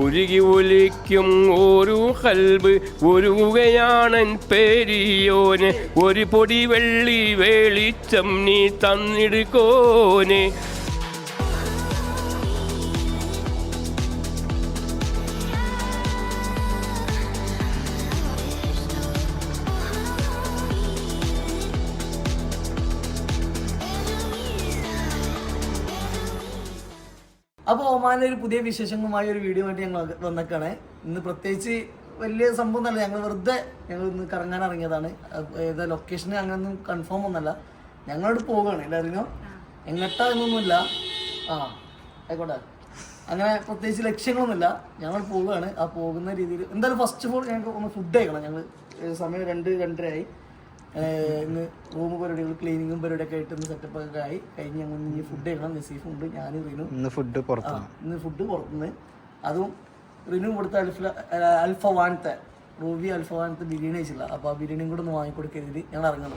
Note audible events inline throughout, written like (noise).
ഉരുകി ഒലിക്കും ഒരു കൽബ് ഉരുകയാണൻ പെരിയോന്. ഒരു പൊടി വെള്ളി വെളിച്ചം നീ തന്നിടുക്കോനെ ഒരു പുതിയ വിശേഷങ്ങളുമായ ഒരു വീഡിയോ ആയിട്ട് ഞങ്ങൾ വന്നേക്കാണ്. ഇന്ന് പ്രത്യേകിച്ച് വലിയ സംഭവം ഒന്നല്ല ഞങ്ങൾ വെറുതെ ഞങ്ങൾ ഇന്ന് കറങ്ങാൻ ഇറങ്ങിയതാണ്. ഏതാ ലൊക്കേഷൻ അങ്ങനൊന്നും കൺഫേം ഒന്നല്ല ഞങ്ങളോട് പോവുകയാണ് എല്ലാവരും. എങ്ങട്ടാ എന്നൊന്നുമില്ല. ആ ആയിക്കോട്ടെ. അങ്ങനെ പ്രത്യേകിച്ച് ലക്ഷ്യങ്ങളൊന്നുമില്ല. ഞങ്ങൾ പോവുകയാണ്. ആ പോകുന്ന രീതിയിൽ എന്തായാലും ഫസ്റ്റ് ഓഫ് ഓൾ ഞങ്ങൾക്ക് ഒന്ന് ഫുഡ് കഴിക്കണം. ഞങ്ങൾ സമയം രണ്ട് രണ്ടരയായി. ഇന്ന് റൂം പരിപാടികൾ ക്ലീനിങ്ങും പരിപാടിയൊക്കെ ആയിട്ട് ഇന്ന് സെറ്റപ്പ് ഒക്കെ ആയി. കഴിഞ്ഞ് ഞങ്ങൾ ഇനി ഫുഡ് കഴിക്കണം. നസീഫ് ഉണ്ട് ഞാനും റിനു. ഇന്ന് ഫുഡ് പുറത്തു ഇന്ന് ഫുഡ് പുറത്തുനിന്ന്. അതും റിനു കൊടുത്ത അൽഫ അൽഫ വാനത്തെ റൂബി അൽഫ വാനത്തെ ബിരിയാണി കഴിച്ചില്ല അപ്പോൾ ആ ബിരിയാണിയും കൂടെ ഒന്ന് വാങ്ങിക്കൊടുക്കരുത്. ഞങ്ങൾ ഇറങ്ങണം.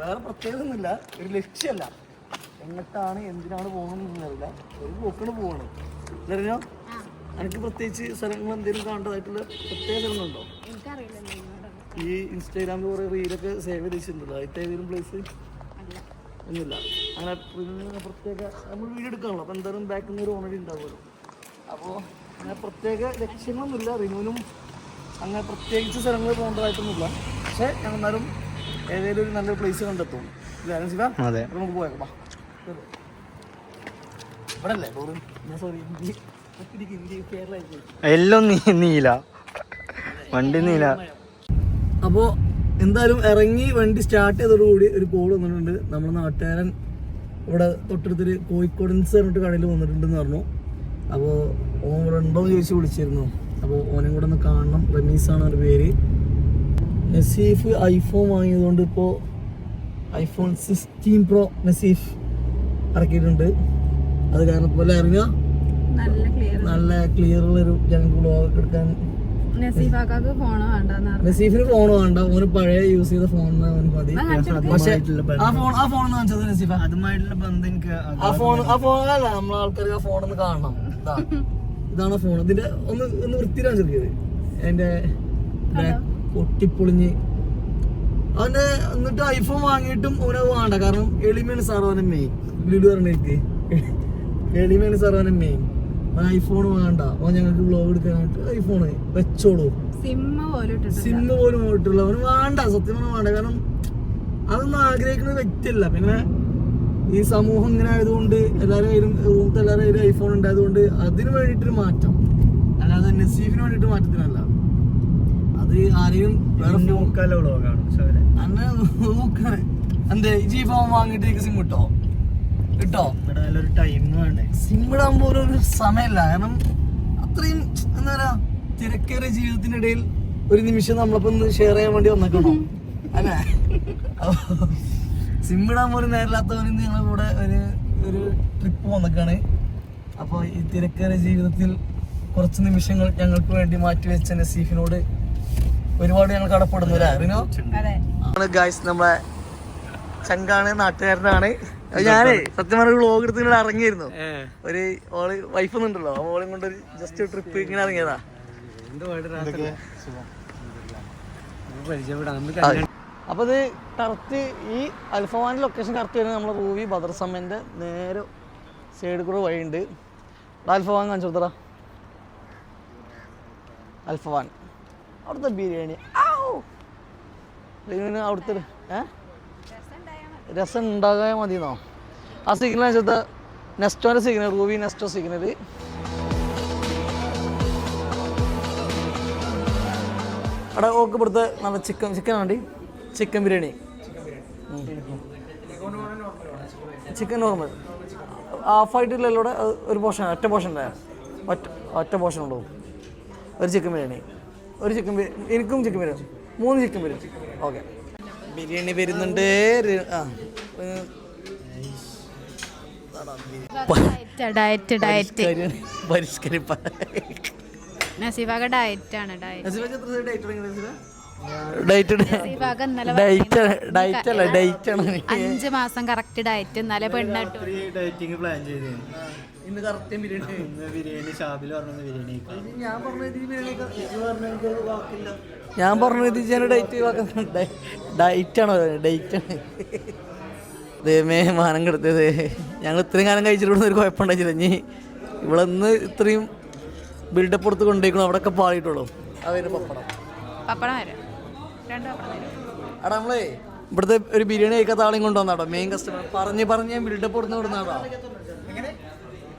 വേറെ പ്രത്യേകത ഒന്നുമില്ല ഒരു ലക്ഷ്യമല്ല. എങ്ങോട്ടാണ് എന്തിനാണ് പോകുന്നതെന്ന് അറിയില്ല. ഒരു പോക്കിന് പോകണം എന്നറിഞ്ഞോ എനിക്ക് പ്രത്യേകിച്ച് സ്ഥലങ്ങൾ എന്തെങ്കിലും കാണേണ്ടതായിട്ടുള്ള പ്രത്യേക സ്ഥലങ്ങളുണ്ടോ ഈ ഇൻസ്റ്റാഗ്രാമിൽ കുറേ റീലൊക്കെ സേവ് ചെയ്ത് വെച്ചിട്ടുണ്ടല്ലോ ഏതെങ്കിലും പ്ലേസ് ഒന്നുമില്ല. അങ്ങനെ പിന്നെ പ്രത്യേക നമ്മൾ വീഡിയോ എടുക്കാണല്ലോ. അപ്പോൾ എന്തായാലും ബാക്കിൽ നിന്ന് ഒരു ഓണറി ഉണ്ടാവുമല്ലോ. അപ്പോൾ അങ്ങനെ പ്രത്യേക ലക്ഷ്യങ്ങളൊന്നുമില്ല. റിനുവിനും അങ്ങനെ പ്രത്യേകിച്ച് സ്ഥലങ്ങളിൽ പോകേണ്ടതായിട്ടൊന്നുമില്ല. പക്ഷേ ഞങ്ങൾ എന്നാലും ഏതെങ്കിലും ഒരു നല്ലൊരു പ്ലേസ് കണ്ടെത്തും. ഇല്ലേ ശിവ അതെ. നമുക്ക് പോയേക്കാം. ഇവിടെ അല്ലേ സോറി ഇന്ത്യ കേരള എല്ലാം നീല. വണ്ടി നീല. അപ്പോൾ എന്തായാലും ഇറങ്ങി വണ്ടി സ്റ്റാർട്ട് ചെയ്തതോടുകൂടി ഒരു കോൾ വന്നിട്ടുണ്ട്. നമ്മുടെ നാട്ടുകാരൻ ഇവിടെ തൊട്ടടുത്തൊരു കോഴിക്കോടൻസ് പറഞ്ഞിട്ട് കടയിൽ വന്നിട്ടുണ്ടെന്ന് പറഞ്ഞു. അപ്പോൾ ഓൻ ഇവിടെ ഉണ്ടോ എന്ന് ചോദിച്ച് വിളിച്ചിരുന്നു. അപ്പോൾ ഓനെ കൂടെ ഒന്ന് കാണണം. റമീസാണ് അവരുടെ പേര്. നസീഫ് ഐഫോൺ വാങ്ങിയതുകൊണ്ട് ഇപ്പോൾ ഐഫോൺ സിക്സ്റ്റീൻ പ്രോ നസീഫ് ഇറക്കിയിട്ടുണ്ട്. അത് കാരണം പോലെ ഇറങ്ങുക. നല്ല ക്ലിയർ നല്ല ക്ലിയർ ഉള്ളൊരു ജനങ്ങൾ ബ്ലോഗ് എടുക്കാൻ നസീഫാക്കാക്ക് വേണ്ടെന്ന് പറഞ്ഞു. നസീഫിന് ഫോൺ വേണ്ട. ഓന് പഴയ യൂസ് ചെയ്ത ഫോൺ മതി. പക്ഷെ ആ ഫോൺ ആ ഫോൺ കാണിച്ചത് നസീഫ. അതുമായിട്ടുള്ള ബന്ധം എനിക്ക് ആ ഫോൺ ആ ഫോൺ അല്ല നമ്മളെ ആൾക്കാർക്ക് ആ ഫോൺ ഒന്ന് കാണണം. ഇതാ. ഇതാണ് ഫോൺ ഇതിന്റെ ഒന്ന് ഒന്ന് വൃത്തിയിലാണ് ചെറിയത് എന്റെ പൊട്ടിപ്പൊളിഞ്ഞ്. അവന്റെ എന്നിട്ട് ഐഫോൺ വാങ്ങിയിട്ടും ഓനത് വേണ്ട. കാരണം എളിമയാണ് സാർ അവനെ മെയിൻ ലുലു പറഞ്ഞിട്ട് എളിമയാണ് സാർ അവനെ മെയിൻ ഐഫോൺ വേണ്ട. ഓ ഞങ്ങൾക്ക് വ്ലോഗ് എടുക്കാനായിട്ട് ഐഫോണ് വെച്ചോളൂ. സിമ്മ പോലും ഇട്ടിട്ടില്ല. സിമ്മ് പോലും പോയിട്ടുള്ള അവന് വേണ്ട സത്യം പറഞ്ഞാൽ വേണ്ട. കാരണം അതൊന്നും ആഗ്രഹിക്കുന്ന വ്യക്തിയല്ല. പിന്നെ ഈ സമൂഹം ഇങ്ങനെ ആയതുകൊണ്ട് എല്ലാവരും കയ്യിലും റൂമത്തെ എല്ലാവരും കയ്യിലും ഐഫോൺ ഉണ്ടായതുകൊണ്ട് അതിന് വേണ്ടിയിട്ടൊരു മാറ്റം. അല്ലാതെ നസീഫിന് വേണ്ടിയിട്ട് മാറ്റത്തിനല്ല. അത് ആരെയും വേറെ അന്നെ നോക്കണേ എന്തേ? ഈ ഫോൺ വാങ്ങിയിട്ട് സിം കിട്ടോ കിട്ടോ. ഇവിടെ നല്ലൊരു ടൈം വേണ്ടേ സിം ഇടാൻ ഒരു സമയമില്ല. കാരണം അത്രയും എന്താ പറയാ തിരക്കേറിയ ജീവിതത്തിനിടയിൽ ഒരു നിമിഷം നമ്മളിപ്പോ ഒന്ന് ഷെയർ ചെയ്യാൻ വേണ്ടി വന്നേക്കണോ? (laughs) അല്ലേ? സിം ഇടാൻ പോലും നേരില്ലാത്തവന് ഇന്ന് കൂടെ ഒരു ഒരു ട്രിപ്പ് വന്നേക്കാണ്. അപ്പോൾ ഈ തിരക്കേറിയ ജീവിതത്തിൽ കുറച്ച് നിമിഷങ്ങൾ ഞങ്ങൾക്ക് വേണ്ടി മാറ്റിവെച്ച നസീഫിനോട് ഒരുപാട് ഞങ്ങൾ കടപ്പെടുന്നു ഗായ്സ് നമ്മളെ ചങ്കാണ് നാട്ടുകാരനാണ്. ഞാനേ സത്യം പറഞ്ഞ വ്ളോഗ് എടുത്ത് ഇങ്ങനെ ഇറങ്ങിയിരുന്നു. ഒരു ഓൾ വൈഫ് ഒന്നുണ്ടല്ലോ ഓളെയും കൊണ്ട് ഒരു ജസ്റ്റ് ട്രിപ്പ് ഇങ്ങനെ ഇറങ്ങിയതാ. അപ്പൊ ഇത് കറക്റ്റ് ഈ അൽഫവാന്റെ ലൊക്കേഷൻ കറക്റ്റ് വരുന്നത് നമ്മളെ റൂവി ബദർ സമ്മന്റെ നേരെ സൈഡ് കൂടെ വഴിയുണ്ട്. അൽഫവാൻ കാണിച്ചു അൽഫവാൻ. അവിടുത്തെ ബിരിയാണി. ഔ! ഇതിന് അവിടുത്തെ ഒരു- ഏ? രസം ഉണ്ടാകാൻ മതി എന്നോ ആ സിഗ്നൽ വെച്ചാൽ നെസ്റ്റോന്റെ സിഗ്നൽ റൂവി നെസ്റ്റോ സിഗ്നൽ അവിടെ ഓക്ക് ഇവിടുത്തെ നല്ല ചിക്കൻ ചിക്കൻ വേണ്ടി? ചിക്കൻ ബിരിയാണി. ചിക്കൻ നോർമൽ ഹാഫായിട്ടില്ലല്ലോ ഇവിടെ ഒരു പോർഷൻ ഒറ്റ പോർഷൻ അല്ലേ ഒറ്റ ഒറ്റ പോർഷൻ ഉള്ളൂ. ഒരു ചിക്കൻ ബിരിയാണി. ഒരു ചിക്കൻ ബിരിയാണി എനിക്കും ചിക്കൻ ബിരിയാണി. മൂന്ന് ചിക്കൻ ബിരിയാണി. ഓക്കെ ബിരിയാണി വരുന്നുണ്ട്. ഡയറ്റ് ഡയറ്റ് പരിഷ്കരിപ്പ ഡയറ്റ്. ആണ് ഡയറ്റ് അഞ്ച് മാസം കറക്റ്റ് ഡയറ്റ് ഇന്നലെ പെണ്ണിട്ടു ഡേറ്റിംഗ് പ്ലാൻ ചെയ്തേന് ഇന്ന് കറക്റ്റ് ബിരിയാണി. ഇന്ന് ബിരിയാണി ഷാബിൽ പറഞ്ഞ ബിരിയാണി ഞാൻ പറഞ്ഞത് ബിരിയാണി വാക്കില്ല. ഞാൻ പറഞ്ഞത് ഞാൻ ഡേറ്റ് ഡേറ്റ് ആണോ? ഡേറ്റ് ആണ്. ദൈവമേ മാനം കെടുത്തത് ഞങ്ങൾ ഇത്രയും കാലം കഴിച്ചിട്ട് ഒരു കുഴപ്പമുണ്ടായില്ല ഇനി ഇവിടെ നിന്ന് ഇത്രയും ബിൽഡപ്പ് കൊടുത്ത് കൊണ്ടുപോയിക്കണം അവിടെയൊക്കെ പാടിയിട്ടുള്ളൂ അവർ പപ്പടം. പപ്പടം എടാ നമ്മളേ ഇവിടുത്തെ ഒരു ബിരിയാണി കഴിക്കാത്ത ആളെയും കൊണ്ടുവന്നാട്ടോ മെയിൻ കസ്റ്റമർ പറഞ്ഞ് പറഞ്ഞ് ഞാൻ ബിൽഡപ്പ് കൊടുത്ത് കൊടുന്നാട്ടോ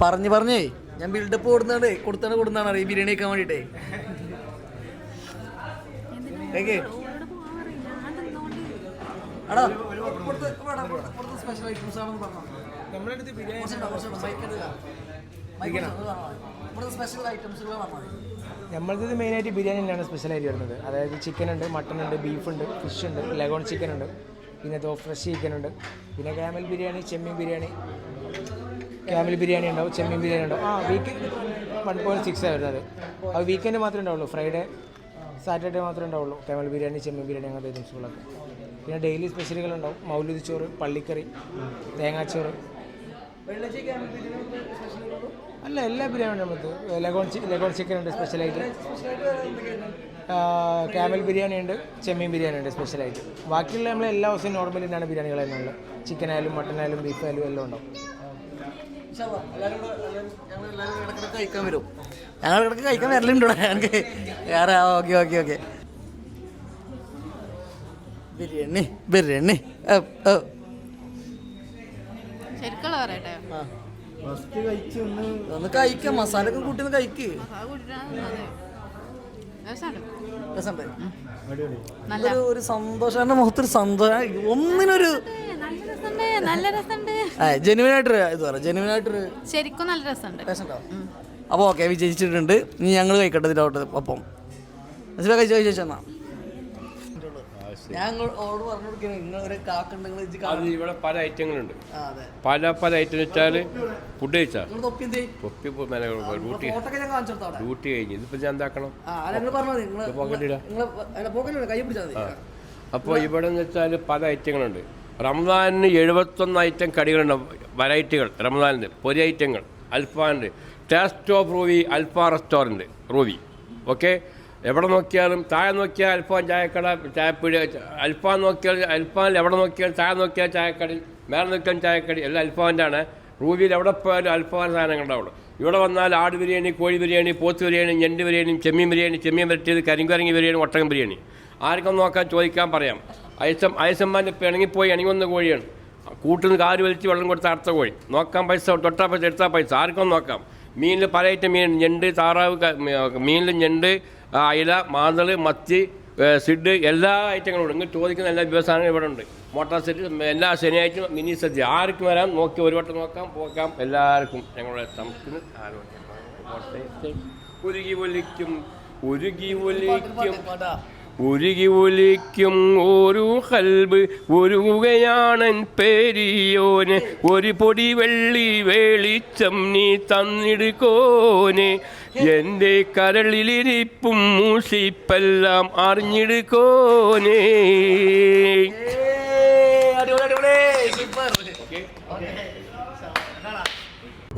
പറഞ്ഞ് പറഞ്ഞേ ഞാൻ ബിൽഡപ്പ് കൊടുത്താണ് കൊടുത്താണ് കൊടുത്താണ് ഈ ബിരിയാണി വെക്കാൻ വേണ്ടിട്ടേ നമ്മളത് മെയിൻ ആയിട്ട് സ്പെഷ്യൽ ഐറ്റംസ് ആണെന്ന് പറഞ്ഞോ. ഇവിടുത്തെ സ്പെഷ്യൽ നമ്മളത് മെയിനായിട്ട് ബിരിയാണി തന്നെയാണ് സ്പെഷ്യലായിട്ട് വരുന്നത്. അതായത് ചിക്കൻ ഉണ്ട് മട്ടൺ ഉണ്ട് ബീഫ് ഉണ്ട് ഫിഷ് ഉണ്ട് ലഗോൺ ചിക്കൻ ഉണ്ട്. പിന്നെ ദോ ഫ്രഷ് ചിക്കൻ ഉണ്ട്. പിന്നെ ക്യാമൽ ബിരിയാണി ചെമ്മീൻ ബിരിയാണി. ക്യാമൽ ബിരിയാണി ഉണ്ടാവും ചെമ്മീൻ ബിരിയാണി ഉണ്ടാവും. ആ വീക്ക് വൺ പോയിന്റ് സിക്സ് വരുന്നത്. അത് വീക്കെൻഡ് മാത്രമേ ഉണ്ടാവുള്ളൂ. ഫ്രൈഡേ സാറ്റർഡേ മാത്രമേ ഉണ്ടാവുള്ളൂ. ക്യാമൽ ബിരിയാണി ചെമ്മീൻ ബിരിയാണി അങ്ങനത്തെ ഐറ്റംസുകളൊക്കെ പിന്നെ ഡെയിലി സ്പെഷ്യലുകൾ ഉണ്ടാവും. മൗലുതി ചോറ് പള്ളിക്കറി തേങ്ങാച്ചോറ്. അല്ല എല്ലാ ബിരിയാണി നമുക്ക് ലഗോൺ ലഗോൺ ചിക്കൻ ഉണ്ട് സ്പെഷ്യലായിട്ട് ക്യാമൽ ബിരിയാണി ഉണ്ട് ചെമ്മീൻ ബിരിയാണി ഉണ്ട് സ്പെഷ്യലായിട്ട് ബാക്കിയുള്ള നമ്മൾ എല്ലാ ദിവസവും നോർമലി തന്നെയാണ് ബിരിയാണികൾ ചിക്കനായാലും മട്ടനായാലും ചിക്കൻ ആയാലും മട്ടൺ ആയാലും ബീഫ് ആയാലും എല്ലാം ഉണ്ടാവും. ഞങ്ങൾ എല്ലാവരും ഇടയ്ക്കിടയ്ക്ക് കഴിക്കാൻ വരും. ഞങ്ങൾ ഇടയ്ക്ക് കഴിക്കാൻ വരലുണ്ടോ ഞങ്ങൾക്ക് വേറെ okay okay okay. Biryani biryani. ശരിക്കുള്ള പറയട്ടെ. ഒന്ന് കഴിക്ക മസാല ഒക്കെ കൂട്ടി ഒന്ന് കഴിക്ക് ഒരു സന്തോഷം. മുഖത്തൊരു സന്തോഷം. ഒന്നിനൊരു നല്ല രസമുണ്ട് നല്ല രസമുണ്ട് ഇത് ജെനുവിനായിട്ടൊരു ശരിക്കും നല്ല രസമുണ്ട്. അപ്പോൾ ഓക്കെ വിജയിച്ചിട്ടുണ്ട്. ഇനി ഞങ്ങൾ കഴിക്കട്ടെ ഇതിലോട്ട് ഒപ്പം. മനസ്സിലായി കഴിച്ചു കഴിച്ചു എന്നാ. ഞാൻ ഓർഡർ പറഞ്ഞു കൊടുക്കുന്നത് നിങ്ങൾ ഒരു കാക്കുണ്ടെങ്കിൽ ഇത് അത് ഇവിടെ പല ഐറ്റങ്ങളുണ്ട് ആ അതെ. പല പല ഐറ്റം വെച്ചാൽ ഫുഡ് കഴിച്ചാൽ നിങ്ങൾ തൊപ്പി എന്തേ തൊപ്പി ഇപ്പൊ മെന- ഡ്യൂട്ടി. ഒക്കെ ഞാൻ കാണിച്ചു കൊടുത്താ അവിടെ. ഡ്യൂട്ടി കഴിഞ്ഞ്. ഇതിപ്പോൾ ഞാൻ എന്താക്കണം? ആ നിങ്ങൾ പറഞ്ഞാൽ മതി നിങ്ങൾ കൈ പിടിച്ചാൽ മതി. അപ്പോൾ ഇവിടെ എന്ന് വെച്ചാൽ പല ഐറ്റങ്ങളുണ്ട്. റംസാനിന് എഴുപത്തൊന്ന് ഐറ്റം കടികളുണ്ട്. വെറൈറ്റികൾ റംസാനിന്റെ പൊരി ഐറ്റങ്ങൾ അൽഫാന്റെ taste of Ruwi Alfa restaurant Ruwi okay എവിടെ നോക്കിയാലും താഴെ നോക്കിയാൽ അൽഫാൻ ചായക്കട ചായപ്പീടി അൽഫാൻ നോക്കിയാൽ അൽഫാനിൽ എവിടെ നോക്കിയാലും താഴെ നോക്കിയാൽ ചായക്കടി മേലെ നോക്കിയാൽ ചായക്കടി എല്ലാം അൽഫാന്റെ ആണ് റൂവിയിൽ എവിടെ പോയാലും അൽഫാൻ സാധനങ്ങൾ ഉണ്ടാവുള്ളൂ ഇവിടെ വന്നാൽ ആട് ബിരിയാണി കോഴി ബിരിയാണി പോത്ത് ബിരിയാണി ഞണ്ട് ബിരിയാണി ചെമ്മീൻ ബിരിയാണി ചെമ്മീൻ വരട്ടിയത് കരിങ്കുരങ്ങി ബിരിയാണി ഒട്ടകം ബിരിയാണി. ആർക്കും നോക്കാൻ ചോദിക്കാൻ പറയാം. അയസം അയസമ്മാന്റെ പിണങ്ങിപ്പോയി അണിവന്ന കോഴിയാണ്. കൂട്ടുന്ന കാൽ വലിച്ച് വെള്ളം കൊടുത്ത അടുത്ത കോഴി. നോക്കാൻ പൈസ തൊട്ടാ പൈസ എടുത്താൽ പൈസ. ആർക്കും നോക്കാം. മീനിൽ പല ഐറ്റം മീൻ ഞണ്ട് താറാവ് മീനിൽ ഞണ്ട് അയില മാന്തൾ മത്തി സിഡ് എല്ലാ ഐറ്റങ്ങളും ഉണ്ട്. ഇങ്ങനെ ചോദിക്കുന്ന എല്ലാ വ്യവസായങ്ങളും ഇവിടെ ഉണ്ട്. മോട്ടോർ സെറ്റ് എല്ലാ ശനിയാഴ്ച മിനി സദ്യ. ആർക്കും വരാം. നോക്കി ഒരു വട്ടം നോക്കാം പോക്കാം എല്ലാവർക്കും ഞങ്ങളുടെ സംസ്കൃതി ആരോഗ്യം ഉരുകി ഒലിക്കും ഉരുകി ഒലിക്കും. ഉരുകി ഒലിക്കും ഒരു ഹൽബ് ഉരുകയാണൻ പേരിയോന്. ഒരു പൊടി വെള്ളി വെളിച്ചം നീ തന്നിടുക്കോന് എന്റെ കരളിലിരിപ്പും മൂഷിപ്പെല്ലാം അറിഞ്ഞിടുക്കോനെ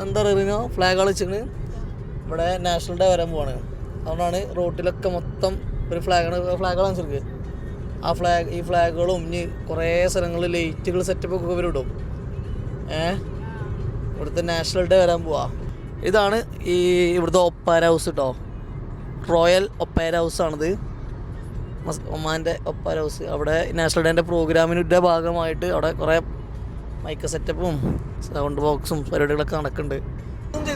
എന്താ ഫ്ലാഗ് കളിച്ചിട്ട് ഇവിടെ നാഷണൽ ഡേ വരാൻ പോവാണ്. അതുകൊണ്ടാണ് റോട്ടിലൊക്കെ മൊത്തം ഒരു ഫ്ലാഗാണ് ഫ്ലാഗ് ചെറുക്ക് ആ ഫ്ലാഗ് ഈ ഫ്ലാഗുകളും ഇനി കുറേ സ്ഥലങ്ങളിൽ ലൈറ്റുകൾ സെറ്റപ്പ് സെറ്റപ്പൊക്കെ ഇവരിടും ഏ? ഇവിടുത്തെ നാഷണൽ ഡേ വരാൻ പോവാ. ഇതാണ് ഈ ഇവിടുത്തെ ഒപ്പാര ഹൗസ് കേട്ടോ റോയൽ ഒപ്പാര ഹൗസാണിത് ഒമാന്റെ ഒപ്പാര ഹൗസ് അവിടെ നാഷണൽ ഡേന്റെ പ്രോഗ്രാമിന്റെ ഭാഗമായിട്ട് അവിടെ കുറേ മൈക്ക് സെറ്റപ്പും സൗണ്ട് ബോക്സും പരിപാടികളൊക്കെ നടക്കുന്നുണ്ട്. മറ്റേ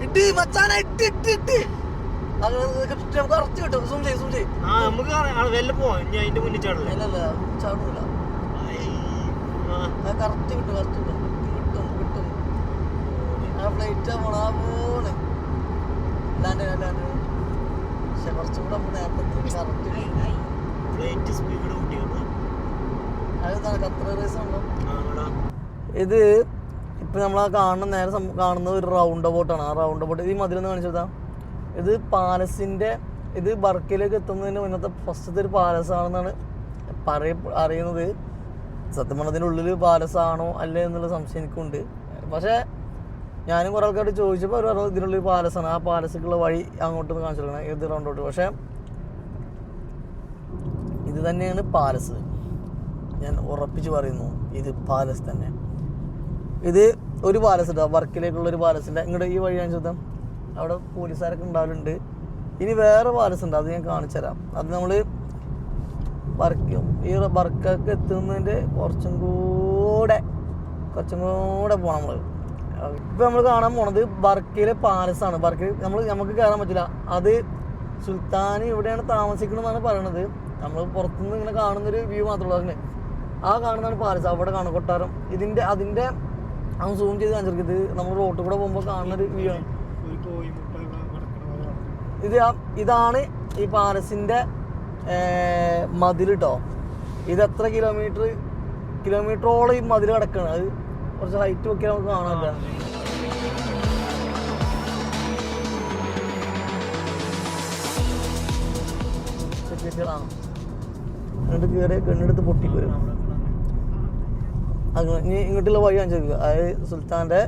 മറ്റേ മച്ചാനെ ഇട്ട് ഇട്ട് ഇട്ട് ആ നമുക്ക് വെല്ല പോവാം. ഇനി അതിന്റെ മുന്നിൽ ചാടില്ല കറക്റ്റ് കിട്ടും കറക്റ്റ് കിട്ടും. കിട്ടും കിട്ടും. ആ ഫ്ലൈറ്റ് പോണാ പോണ് ലാൻഡ് ലാൻഡ് പക്ഷെ കുറച്ചും കൂടെ നമ്മൾ നേരത്തെ കറക്റ്റ് ഫ്ലൈറ്റ് സ്പീഡ് കൂട്ടിയാണ് അതെന്താണ് ഖത്തർ റേസ് ഉണ്ടോ ഇത് ഇപ്പൊ നമ്മളാ കാണുന്ന നേരെ കാണുന്ന കാണുന്നത് ഒരു റൗണ്ട് ബോട്ടാണ് ആ റൗണ്ട് ബോട്ട് ഈ മതിലൊന്ന് കാണിച്ചതാ ഇത് പാലസിന്റെ ഇത് ബർക്കയിലേക്ക് എത്തുന്നതിന് മുന്നത്തെ ഫസ്റ്റത്തെ ഒരു പാലസ് ആണെന്നാണ് പറയ അറിയുന്നത്. സത്യം പറഞ്ഞതിന്റെ ഉള്ളിൽ പാലസാണോ അല്ലേ എന്നുള്ള സംശയം എനിക്കുണ്ട്. പക്ഷേ ഞാനും കുറേ ആൾക്കാരോട് ചോദിച്ചപ്പോൾ അവർ പറഞ്ഞു ഇതിനുള്ളിൽ പാലസാണ്. ആ പാലസിക്കുള്ള വഴി അങ്ങോട്ട് കാണിച്ചു കൊടുക്കണം ഏത് റൗണ്ടോട്ട്? പക്ഷേ ഇത് തന്നെയാണ് പാലസ്. ഞാൻ ഉറപ്പിച്ച് പറയുന്നു ഇത് പാലസ് തന്നെ. ഇത് ഒരു പാലസ് ഇട്ടോ വർക്കിലേക്കുള്ള ഒരു പാലസിന്റെ ഇങ്ങോട്ട് ഈ വഴി ഞാൻ ചോദ്യം അവിടെ പോലീസുകാരൊക്കെ ഉണ്ടാവലുണ്ട്. ഇനി വേറെ പാലസ് ഉണ്ട്. അത് ഞാൻ കാണിച്ചു തരാം അത് നമ്മൾ വർക്കും ഈ വർക്കൊക്കെ എത്തുന്നതിന്റെ കുറച്ചും കൂടെ കുറച്ചും കൂടെ പോകണം നമ്മൾ ഇപ്പം നമ്മൾ കാണാൻ പോണത് ബർക്കയിലെ ആണ്. ബർക്കിൽ നമ്മൾ നമുക്ക് കയറാൻ പറ്റില്ല. അത് സുൽത്താൻ ഇവിടെയാണ് താമസിക്കണമെന്നാണ് പറയണത്. നമ്മൾ പുറത്തുനിന്ന് ഇങ്ങനെ കാണുന്നൊരു വ്യൂ മാത്രമേ ഉള്ളൂ. അതിന് ആ കാണുന്നതാണ് പാലസ് അവിടെ കാണും കൊട്ടാരം. ഇതിന്റെ അതിന്റെ അവൻ സൂം ചെയ്ത് കാണിച്ചിരിക്കും ഇത് നമ്മൾ റോട്ടിൽ കൂടെ പോകുമ്പോൾ കാണുന്നൊരു വ്യൂ ആണ്. ഇത് ഇതാണ് ഈ പാലസിന്റെ മതിൽ കേട്ടോ ഇത് എത്ര കിലോമീറ്റർ കിലോമീറ്ററോളം ഈ മതിൽ കിടക്കണം. അത് കുറച്ച് ഹൈറ്റ് ഒക്കെ നമുക്ക് കാണാനില്ല എന്നിട്ട് കയറി കണ്ണെടുത്ത് പൊട്ടിപ്പോരും അങ്ങനെ ഇനി ഇങ്ങോട്ടുള്ള വഴി കാണിച്ചു. അതായത് സുൽത്താന്റെ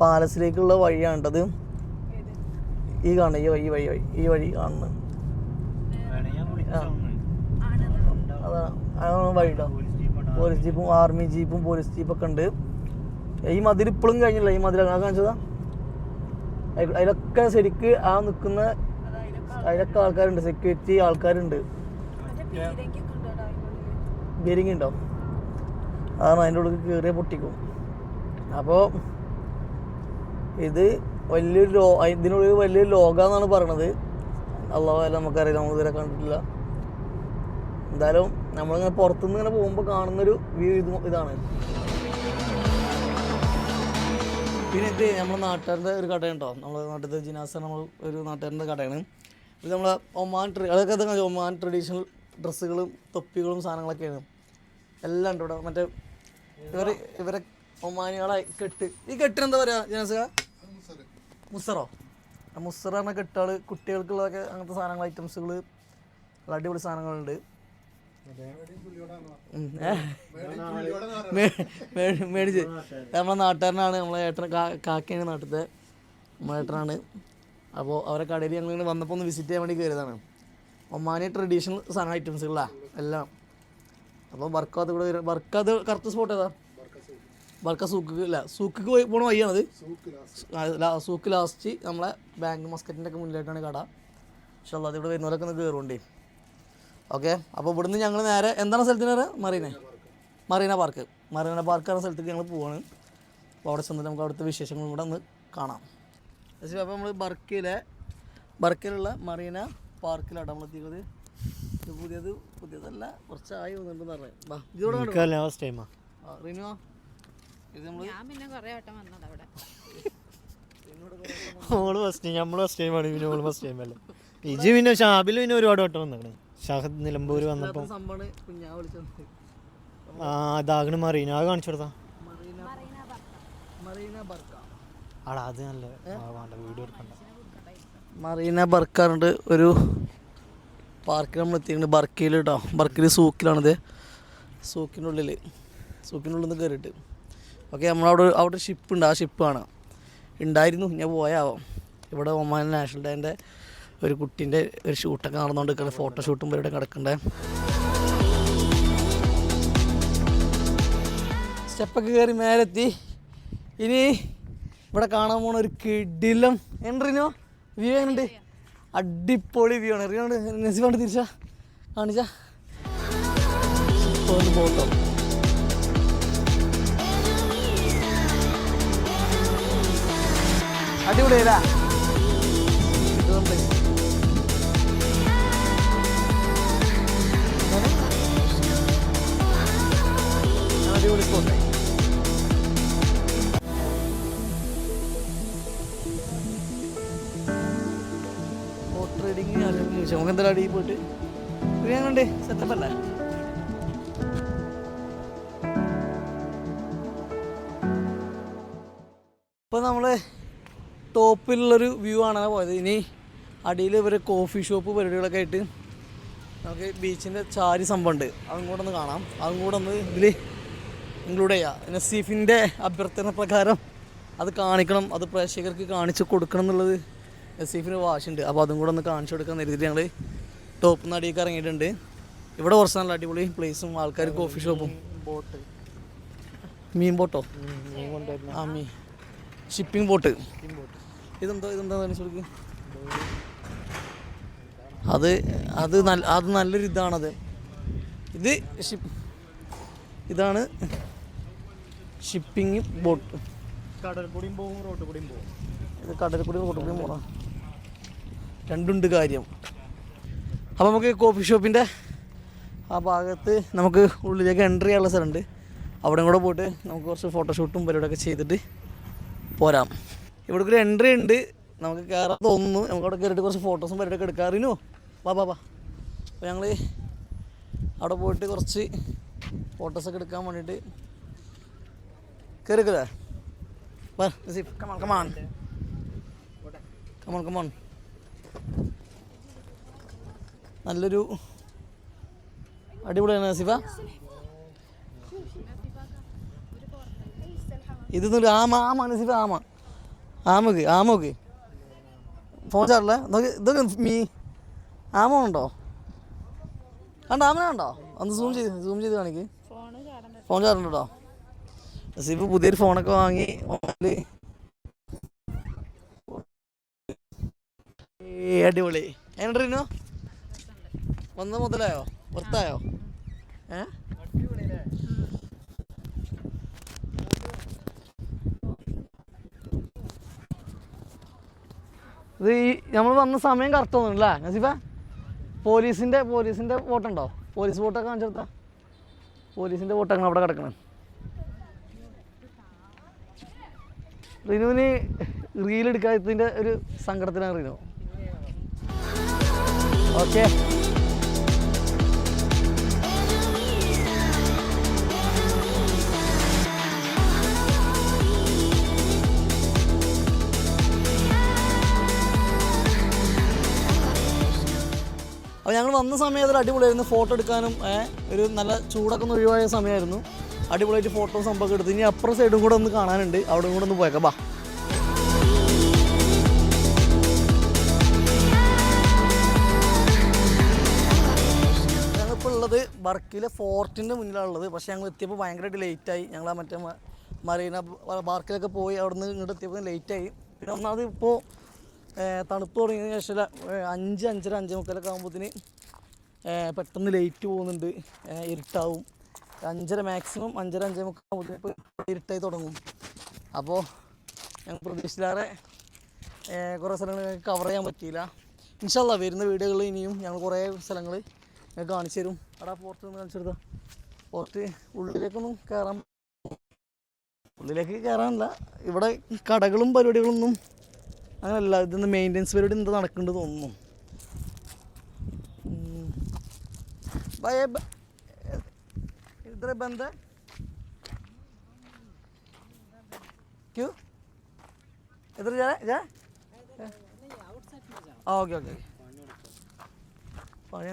പാലസിലേക്കുള്ള വഴിയാണ്ടത് ഈ കാണുന്ന ഈ വഴി വഴി വഴി ഈ വഴി കാണുന്നത്. അതാണ് വഴിട്ടോ? പോലീസ് ജീപ്പും ആർമി ജീപ്പും പോലീസ് ജീപ്പൊക്കെ ഉണ്ട്. ഈ മതിൽ ഇപ്പോഴും കഴിഞ്ഞില്ല. ഈ മതിൽ അങ്ങനെ കാണിച്ചതാ? അതിലൊക്കെ ശരിക്ക് ആ നിൽക്കുന്ന അതിലൊക്കെ ആൾക്കാരുണ്ട്. സെക്യൂരിറ്റി ആൾക്കാരുണ്ട്. ബീരിങ് ഉണ്ടോ? അതാണ് അതിന്റെ ഉള്ളിൽ കയറിയ പൊട്ടിക്കും. അപ്പോൾ ഇത് വലിയൊരു ലോ ഇതിനുള്ളിൽ വലിയൊരു ലോകമെന്നാണ് പറയണത്. അള്ളാഹ് നമുക്കറിയാം നമ്മൾ ഇതുവരെ കണ്ടിട്ടില്ല. എന്തായാലും നമ്മളിങ്ങനെ പുറത്തുനിന്ന് ഇങ്ങനെ പോകുമ്പോൾ കാണുന്നൊരു വ്യൂ ഇത് ഇതാണ്. പിന്നെ ഇത് നമ്മുടെ നാട്ടുകാരുടെ ഒരു കടയുണ്ടോ? നമ്മുടെ നാട്ടിലത്തെ ജിനാസ നമ്മൾ ഒരു നാട്ടുകാരന്റെ കടയാണ്. ഇത് നമ്മളെ ഒമാൻ ട്രീ അതൊക്കെ ഒമാൻ ട്രഡീഷണൽ ഡ്രസ്സുകളും തൊപ്പികളും സാധനങ്ങളൊക്കെയാണ്. എല്ലാം ഉണ്ട് ഇവിടെ. മറ്റേ ഇവർ ഇവരെ ഒമാനികളായി കെട്ട് ഈ കെട്ടിനെന്താ പറയുക ജിനാസ? മുസറോ? മുസറ എന്ന കെട്ടുകൾ കുട്ടികൾക്കുള്ളതൊക്കെ അങ്ങനത്തെ സാധനങ്ങൾ ഐറ്റംസുകൾ അടിപൊളി സാധനങ്ങളുണ്ട്. മേടിച്ച്. നമ്മളെ നാട്ടുകാരനാണ് നമ്മളെ ഏട്ടൻ കാക്കയാണ് നാട്ടിലത്തെ. നമ്മളെ ഏട്ടനാണ്. അപ്പോൾ അവരെ കടയിൽ ഞങ്ങൾ ഇങ്ങനെ വന്നപ്പോൾ ഒന്ന് വിസിറ്റ് ചെയ്യാൻ വേണ്ടി കയറിയതാണ് ഒമാനി ട്രഡീഷണൽ സാധന ഐറ്റംസുകളാണ് എല്ലാം. അപ്പോൾ വർക്കാത്ത കൂടെ വരും വർക്കാത്ത് കറക്റ്റ് സ്പോട്ട് ഏതാ? വർക്ക സൂക്ക് അല്ല സൂക്കിക്ക് പോയി പോണ വഴിയാണത്? ആ, ലാ- സൂക്ക് ലാസ്റ്റ് നമ്മളെ ബാങ്ക് മസ്കറ്റിന്റെ ഒക്കെ മുന്നിലായിട്ടാണ് കട. പക്ഷേ അത് ഇവിടെ വരുന്നവരൊക്കെ ഒന്ന് കയറുണ്ടേ ഓക്കെ? അപ്പോൾ ഇവിടുന്ന് ഞങ്ങൾ നേരെ എന്താണ് സ്ഥലത്തിന് നേരെ? Marina. Marina park Marina park എന്ന സ്ഥലത്തേക്ക് ഞങ്ങൾ പോവാണ്. അപ്പോൾ അവിടെ ചെന്നിട്ട് നമുക്ക് അവിടുത്തെ വിശേഷങ്ങളും കൂടെ ഒന്ന് കാണാം. അപ്പോൾ നമ്മൾ ബർക്കിലെ ബർക്കിലുള്ള മറീന പാർക്കിലാണ് നമ്മൾ എത്തിയത്. ഇത് പുതിയത് പുതിയതല്ല കുറച്ചായി വന്നിട്ടുണ്ടെന്ന് പറയാം ബാ ഇതോടെ ടൈമാ റിനുവാ? ഇത് നമ്മൾ ഞാൻ പിന്നെ കുറേ വട്ടം വന്നത് അവിടെ. ഓൾ ഫസ്റ്റ് ടൈം നമ്മൾ ഫസ്റ്റ് ടൈമാണ് പിന്നെ ഓൾ ഫസ്റ്റ് ടൈം അല്ലേ? ഇജ് പിന്നെ ഷാബിൽ പിന്നെ ഒരുപാട് വട്ടം വന്നിക്കണേ. ഷഹദ് നിലമ്പൂർ വന്നപ്പോൾ സംഭവമാണ് ഞാൻ വിളിച്ചത്. ആ ഇതാകണ മറീന. അത് കാണിച്ചു കൊടുത്താ. Marina Barka. ആടാ അത് നല്ല വേണ്ട വീഡിയോ എടുക്കണ്ട. മറീന ബർക്കാറുണ്ട് ഒരു പാർക്കിൽ നമ്മൾ എത്തിയിട്ടുണ്ട്. ബർക്കയിൽ കേട്ടോ. ബർക്കയിൽ സൂക്കിലാണിത്. സൂക്കിനുള്ളിൽ സൂക്കിനുള്ളിൽ നിന്ന് കയറിയിട്ട് ഓക്കെ നമ്മളവിടെ അവിടെ ഷിപ്പ് ഉണ്ട്. ആ ഷിപ്പ് കാണാം ഉണ്ടായിരുന്നു ഞാൻ പോയാവാം ഇവിടെ ഒമാൻ നാഷണൽ ഡേന്റെ ഒരു കുട്ടീന്റെ ഒരു ഷൂട്ടൊക്കെ നടന്നുകൊണ്ട് നിൽക്കുന്ന ഫോട്ടോഷൂട്ടും ഇവരുടെ കിടക്കണ്ടേ സ്റ്റെപ്പൊക്കെ കയറി മേലെത്തി. ഇനി ഇവിടെ കാണാൻ പോണ ഒരു കിടിലം എൻട്രിനോ വ്യൂ അടിപൊളി വ്യൂ ആണ്. അറിയാണ്ട്. നെസിഫാണ്ട് തിരിച്ചാ. കാണിച്ചാ. ഒന്ന് അടിപൊളിയല്ല. അടിപൊളി സ്പോട്ടായി ബോട്ട് റൈഡിങ് ആരെങ്കിലും ചോദിച്ചു? നമുക്ക് പോയിട്ട് ഞങ്ങളുണ്ട് സെറ്റപ്പ് അല്ലേ. ഇപ്പോൾ നമ്മൾ ടോപ്പിലുള്ളൊരു വ്യൂ ആണ് പോയത്. ഇനി അടിയിൽ ഇവർ കോഫി ഷോപ്പ് പരിപാടികളൊക്കെ ആയിട്ട് നമുക്ക് ബീച്ചിന്റെ ചാരി സംഭവമുണ്ട് അതും കൂടെ ഒന്ന് കാണാം. അതും കൂടെ ഒന്ന് ഇതിൽ ഇൻക്ലൂഡ് ചെയ്യാം. നസീഫിന്റെ അഭ്യർത്ഥന പ്രകാരം അത് കാണിക്കണം. അത് പ്രേക്ഷകർക്ക് കാണിച്ചു കൊടുക്കണം എന്നുള്ളത് നസീഫിന് വാശുണ്ട് അപ്പോൾ അതും കൂടെ ഒന്ന് കാണിച്ചു കൊടുക്കാൻ കരുതിയിട്ട് ഞങ്ങൾ ടോപ്പ് നടിയൊക്കെ ഇറങ്ങിയിട്ടുണ്ട്. ഇവിടെ കുറച്ച് നല്ല അടിപൊളി പ്ലേസും ആൾക്കാർ കോഫി ഷോപ്പും ബോട്ട്. മീൻ ബോട്ടോ? ആ മീൻ. ഷിപ്പിംഗ് ബോട്ട് ഇതെന്തോ ഇതെന്താ കാണിച്ചു അത് അത് നല്ല അത് നല്ലൊരു ഇതാണത്. ഇത് ഷിപ്പ് ഇതാണ് ഷിപ്പിംഗ് ബോട്ട്. കടൽ കൂടിയും പോകും റോഡ് കൂടിയും പോകും ഇത് കടലിൽ കൂടി കൂടിയും കൂടി പോകണം രണ്ടുണ്ട് കാര്യം. അപ്പോൾ നമുക്ക് കോഫി ഷോപ്പിന്റെ ആ ഭാഗത്ത് നമുക്ക് ഉള്ളിലേക്ക് എൻട്രി ചെയ്യാനുള്ള സ്ഥലമുണ്ട്. അവിടെ കൂടെ പോയിട്ട് നമുക്ക് കുറച്ച് ഫോട്ടോഷൂട്ടും പരിപാടിയൊക്കെ ചെയ്തിട്ട് പോരാം. ഇവിടെ ഒരു എൻട്രി ഉണ്ട്. നമുക്ക് കയറാൻ തോന്നുന്നു. നമുക്ക് അവിടെ കയറിയിട്ട് കുറച്ച് ഫോട്ടോസും പരിപാടിയൊക്കെ എടുക്കാറിനു വാ വാ അപ്പോൾ ഞങ്ങൾ അവിടെ പോയിട്ട് കുറച്ച് ഫോട്ടോസൊക്കെ എടുക്കാൻ വേണ്ടിയിട്ട് കയറിക്കല്ലേ നല്ലൊരു അടിപൊളിയാണ് നസീഫ ഇതൊന്നും ആമ ആമ നസീഫ ആമ. ആമക്ക് ആമുക്ക് ഫോൺ ചാടില്ല. നോക്ക് ഇതൊക്കെ മീ ആമ ഉണ്ടോ? കണ്ട ആമന ഉണ്ടോ ഒന്ന് സൂം ചെയ്ത് സൂം ചെയ്ത് കാണിക്ക്. ഫോൺ ചാടുന്നുണ്ടോ നസീഫ് പുതിയൊരു ഫോണൊക്കെ വാങ്ങി അടിപൊളി. എങ്ങനെയുണ്ടോ വന്ന മുതലായോ? പുറത്തായോ ഏ? ഇത് ഈ നമ്മൾ വന്ന സമയം കറക്റ്റ് തോന്നുന്നില്ല? നസീഫ? പോലീസിന്റെ പോലീസിന്റെ വോട്ട് ഉണ്ടോ പോലീസ് വോട്ടൊക്കെ കാണിച്ചെടുത്താ? പോലീസിന്റെ വോട്ടൊക്കെ അവിടെ കിടക്കണം. റിനുവിന് റീൽ എടുക്കാത്തതിന്റെ ഒരു സങ്കടത്തിലാണ് റിനു. ഓക്കെ. ഞങ്ങൾ വന്ന സമയത്ത് അടിപൊളിയായിരുന്നു. ഫോട്ടോ എടുക്കാനും ഒരു നല്ല ചൂടൊക്കെ ഒന്ന് ഒഴിവായ സമയമായിരുന്നു. അടിപൊളിയായിട്ട് ഫോട്ടോ സംഭവം എടുത്ത്. ഇനി അപ്പുറം സൈഡും കൂടെ ഒന്ന് കാണാനുണ്ട്. അവിടെ കൂടെ ഒന്ന് പോയേക്കാം. ബാ ഉള്ളത് ബർക്കിലെ ഫോർട്ടിന്റെ മുന്നിലാണുള്ളത്. പക്ഷേ ഞങ്ങൾ എത്തിയപ്പോൾ ഭയങ്കരമായിട്ട് ലേറ്റായി ഞങ്ങൾ മറ്റേ മറീന ബാർക്കിലൊക്കെ പോയി അവിടെ നിന്ന് ഇങ്ങോട്ട് എത്തിയപ്പോൾ ലേറ്റായി പിന്നെ ഒന്നാമത് ഇപ്പോൾ തണുപ്പ് തുടങ്ങിയതിന് ശേഷം അഞ്ച് അഞ്ചര അഞ്ച് മുക്കാലൊക്കെ ആകുമ്പോഴത്തേന് പെട്ടെന്ന് ലേറ്റ് പോകുന്നുണ്ട്. ഇരുട്ടാവും. അഞ്ചര മാക്സിമം അഞ്ചര അഞ്ചേ ഇപ്പോൾ ഇരുട്ടായി തുടങ്ങും. അപ്പോൾ ഞങ്ങൾ പ്രതീക്ഷിച്ചില്ലാതെ കുറേ സ്ഥലങ്ങൾ കവർ ചെയ്യാൻ പറ്റിയില്ല. ഇൻഷല്ല വരുന്ന വീഡിയോകളിൽ ഇനിയും ഞങ്ങൾ കുറേ സ്ഥലങ്ങൾ ഞങ്ങൾ കാണിച്ചു തരും. അവിടെ പുറത്ത് നിന്ന് കാണിച്ചെടുത്താൽ പുറത്ത് ഉള്ളിലേക്കൊന്നും കയറാൻ ഉള്ളിലേക്ക് കയറാനല്ല ഇവിടെ കടകളും പരിപാടികളൊന്നും അങ്ങനെയല്ല ഇതൊന്ന് മെയിന്റെനൻസ് പരിപാടി എന്താ നടക്കേണ്ടത് ക്യൂ? എത്ര ജാ ജാ? ആ ഓക്കെ ഓക്കെ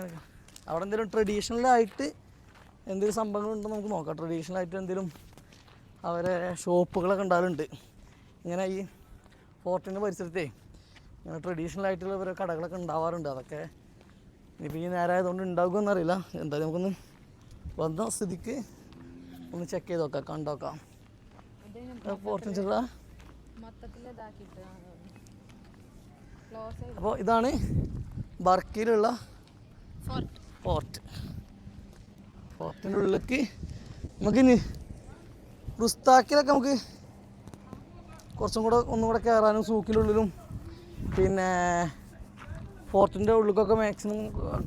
നടക്കാം. അവിടെ എന്തെങ്കിലും ട്രഡീഷണൽ ആയിട്ട് എന്തെങ്കിലും സംഭവങ്ങളുണ്ടോ നമുക്ക് നോക്കാം. ട്രഡീഷണൽ ആയിട്ട് എന്തെങ്കിലും അവരെ ഷോപ്പുകളൊക്കെ ഉണ്ടാവലുണ്ട്. ഇങ്ങനെ ഈ ഫോർട്ടിന്റെ പരിസരത്തേ ഇങ്ങനെ ട്രഡീഷണൽ ആയിട്ടുള്ള ഓരോ കടകളൊക്കെ ഉണ്ടാവാറുണ്ട്. അതൊക്കെ ഇനിയിപ്പോൾ ഈ നേരമായതുകൊണ്ട് ഉണ്ടാകുമെന്നറിയില്ല. എന്തായാലും നമുക്കൊന്ന് വന്ന സ്ഥിതിക്ക് ഒന്ന് ചെക്ക് ചെയ്ത് നോക്കാം കണ്ടോക്കാം. ഫോർട്ടിൻ ചെറുതാ അപ്പോൾ ഇതാണ് ബർക്കിയിലുള്ള ഫോർട്ട് ഫോർട്ടിന്റെ ഉള്ളിലേക്ക് നമുക്കിനി റുസ്താക്കിലൊക്കെ നമുക്ക് കുറച്ചും കൂടെ ഒന്നും കൂടെ കയറാനും സൂക്കിലുള്ളിലും പിന്നെ ഫോർട്ടിന്റെ ഉള്ളിലേക്കൊക്കെ മാക്സിമം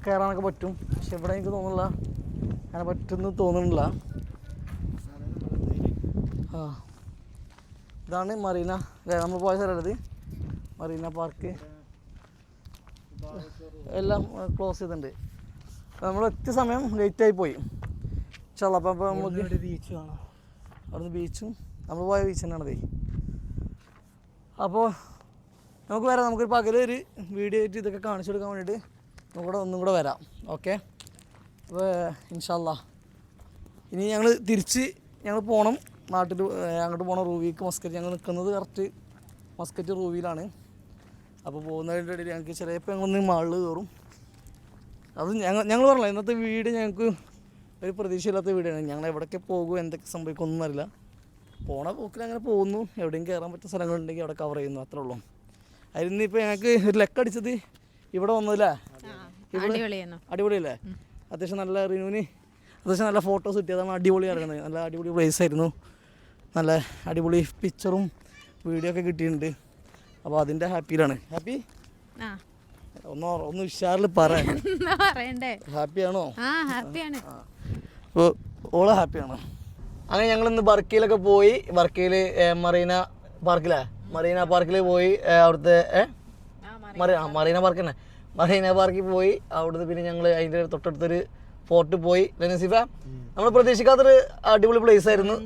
കയറാനൊക്കെ പറ്റും. പക്ഷെ ഇവിടെ എനിക്ക് തോന്നുന്നില്ല. അങ്ങനെ പറ്റുമെന്ന് തോന്നുന്നില്ല. ആ. ഇതാണ് മറീന. നമ്മൾ പോയ സ്ഥലത്ത് മറീന പാർക്ക്. എല്ലാം ക്ലോസ് ചെയ്തിട്ടുണ്ട്. നമ്മൾ ഒറ്റ സമയം ലേറ്റായി പോയി. ചള്ള അപ്പം അപ്പോൾ നമുക്ക് ബീച്ച് കാണാം? അവിടുന്ന് ബീച്ചും നമ്മൾ പോയ ബീച്ച് തന്നെയാണതേ. അപ്പോൾ നമുക്ക് വരാം നമുക്കൊരു ഒരു വീഡിയോ ആയിട്ട് ഇതൊക്കെ കാണിച്ചു കൊടുക്കാൻ വേണ്ടിയിട്ട് കൂടെ ഒന്നും കൂടെ വരാം. ഓക്കെ അപ്പോൾ ഇൻഷല്ല ഇനി ഞങ്ങൾ തിരിച്ച് ഞങ്ങൾ പോകണം നാട്ടിൽ അങ്ങോട്ട് പോകണം റൂവിക്ക് മസ്കറ്റ്. ഞങ്ങൾ നിൽക്കുന്നത് കറക്റ്റ് മസ്കറ്റ് റൂവിയിലാണ് അപ്പോൾ പോകുന്നതിന്റെ ഇടയിൽ ഞങ്ങൾക്ക് ചിലപ്പോൾ ഞങ്ങളൊന്ന് മാളിൽ കയറും. അത് ഞങ്ങൾ ഞങ്ങൾ പറഞ്ഞില്ല ഇന്നത്തെ വീട് ഞങ്ങൾക്ക് ഒരു പ്രതീക്ഷയില്ലാത്ത വീടാണ്. ഞങ്ങൾ എവിടേക്ക് പോകും എന്തൊക്കെ സംഭവിക്കും ഒന്നും അറിയില്ല. പോണ പോക്കിൽ അങ്ങനെ പോകുന്നു. എവിടെയും കയറാൻ പറ്റുന്ന സ്ഥലങ്ങളുണ്ടെങ്കിൽ അവിടെ കവർ ചെയ്യുന്നു. അത്രേ ഉള്ളൂ. അതിന് ഇപ്പോൾ ഞങ്ങൾക്ക് ഒരു ലെക്കടിച്ചത് ഇവിടെ വന്നതല്ലേ? അടിപൊളിയല്ലേ? അത്യാവശ്യം നല്ല റിനുവിന് അത്യാവശ്യം നല്ല ഫോട്ടോസ് കിട്ടിയതാണ് അടിപൊളി ഇറങ്ങുന്നത്. നല്ല അടിപൊളി പ്ലേസ് ആയിരുന്നു. നല്ല അടിപൊളി പിക്ചറും വീഡിയോ ഒക്കെ കിട്ടിയിട്ടുണ്ട്. അപ്പോൾ അതിന്റെ ഹാപ്പിയിലാണ് ഹാപ്പി ഒന്ന് ഒന്ന് ഉഷാറിൽ (laughs) പറയണ്ടേ? ഹാപ്പിയാണ് അപ്പോൾ ഓൾ ഹാപ്പിയാണ് അങ്ങനെ ഞങ്ങൾ ഇന്ന് ബർക്കയിലൊക്കെ പോയി ബർക്കയിൽ മറീന പാർക്കിലാ? മറീന പാർക്കിൽ പോയി അവിടുത്തെ മറീന മറീന പാർക്ക് തന്നെ. മറീന പാർക്കിൽ പോയി അവിടുന്ന് പിന്നെ ഞങ്ങൾ അതിന്റെ തൊട്ടടുത്തൊരു ഫോർട്ട് പോയി. നസീഫ നമ്മൾ പ്രതീക്ഷിക്കാത്തൊരു അടിപൊളി പ്ലേസ് ആയിരുന്നു.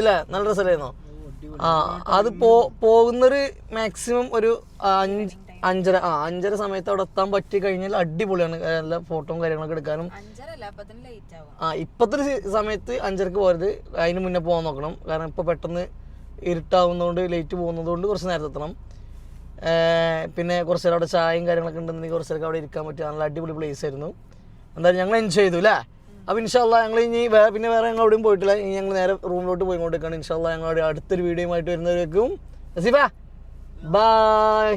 ഇല്ല നല്ല രസമായിരുന്നു. ആ അത് പോ പോകുന്നൊരു മാക്സിമം ഒരു അഞ്ച് അഞ്ചര ആ അഞ്ചര സമയത്ത് അവിടെ എത്താൻ പറ്റി കഴിഞ്ഞാൽ അടിപൊളിയാണ്. നല്ല ഫോട്ടോയും കാര്യങ്ങളൊക്കെ എടുക്കാനും. ആ ഇപ്പത്തൊരു സമയത്ത് അഞ്ചരക്ക് പോരുത്. അതിന് മുന്നേ പോകാൻ നോക്കണം. കാരണം ഇപ്പോൾ പെട്ടെന്ന് ഇരുട്ടാവുന്നതുകൊണ്ട് ലേറ്റ് പോകുന്നതുകൊണ്ട് കുറച്ച് നേരത്തെ എത്തണം. പിന്നെ കുറച്ച് നേരം അവിടെ ചായയും കാര്യങ്ങളൊക്കെ ഉണ്ടെന്നുണ്ടെങ്കിൽ കുറച്ച് നേരം അവിടെ ഇരിക്കാൻ പറ്റിയ നല്ല അടിപൊളി പ്ലേസ് ആയിരുന്നു. എന്തായാലും ഞങ്ങൾ എൻജോയ് ചെയ്തു അല്ലേ അപ്പോൾ ഇൻഷാല്ല ഞങ്ങൾ ഇനി വേറെ പിന്നെ വേറെ ഞങ്ങൾ അവിടെയും പോയിട്ടില്ല. ഇനി ഞങ്ങൾ നേരെ റൂമിലോട്ട് പോയി പോയിക്കൊണ്ടിരിക്കുകയാണ് ഇൻഷാല്ല ഞങ്ങളുടെ അടുത്തൊരു വീഡിയോ ആയിട്ട് വരുന്നവരേക്കും. നസീഫ ബൈ